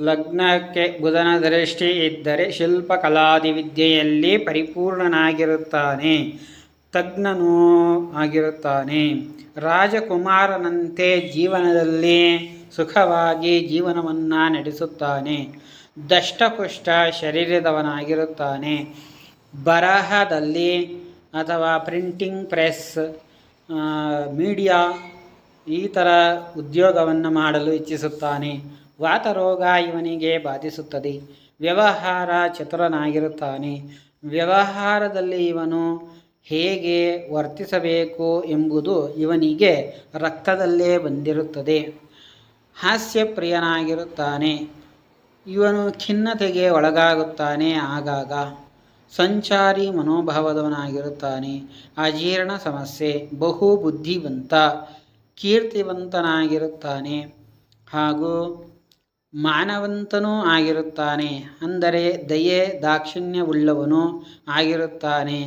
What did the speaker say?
ಲಗ್ನಕ್ಕೆ ಬುಧನ ದೃಷ್ಟಿ ಇದ್ದರೆ ಶಿಲ್ಪಕಲಾದಿ ವಿದ್ಯೆಯಲ್ಲಿ ಪರಿಪೂರ್ಣನಾಗಿರುತ್ತಾನೆ, ತಜ್ಞನೂ ಆಗಿರುತ್ತಾನೆ. ರಾಜಕುಮಾರನಂತೆ ಜೀವನದಲ್ಲಿ ಸುಖವಾಗಿ ಜೀವನವನ್ನು ನಡೆಸುತ್ತಾನೆ. ದಷ್ಟಪುಷ್ಟ ಶರೀರದವನಾಗಿರುತ್ತಾನೆ. ಬರಹದಲ್ಲಿ ಅಥವಾ ಪ್ರಿಂಟಿಂಗ್ ಪ್ರೆಸ್ ಮೀಡಿಯಾ ಈ ಥರ ಉದ್ಯೋಗವನ್ನು ಮಾಡಲು ಇಚ್ಛಿಸುತ್ತಾನೆ. ವಾತರೋಗ ಇವನಿಗೆ ಬಾಧಿಸುತ್ತದೆ. ವ್ಯವಹಾರ ಚತುರನಾಗಿರುತ್ತಾನೆ. ವ್ಯವಹಾರದಲ್ಲಿ ಇವನು ಹೇಗೆ ವರ್ತಿಸಬೇಕು ಎಂಬುದು ಇವನಿಗೆ ರಕ್ತದಲ್ಲೇ ಬಂದಿರುತ್ತದೆ. ಹಾಸ್ಯಪ್ರಿಯನಾಗಿರುತ್ತಾನೆ. ಇವನು ಖಿನ್ನತೆಗೆ ಒಳಗಾಗುತ್ತಾನೆ. ಆಗಾಗ ಸಂಚಾರಿ ಮನೋಭಾವದವನಾಗಿರುತ್ತಾನೆ. ಅಜೀರ್ಣ ಸಮಸ್ಯೆ ಬಹು ಬುದ್ಧಿವಂತ ಕೀರ್ತಿವಂತನಾಗಿರುತ್ತಾನೆ ಹಾಗೂ ಮಾನವಂತನೂ ಆಗಿರುತ್ತಾನೆ ಅಂದರೆ ದಯೆ ದಾಕ್ಷಿಣ್ಯವುಳ್ಳವನು ಆಗಿರುತ್ತಾನೆ.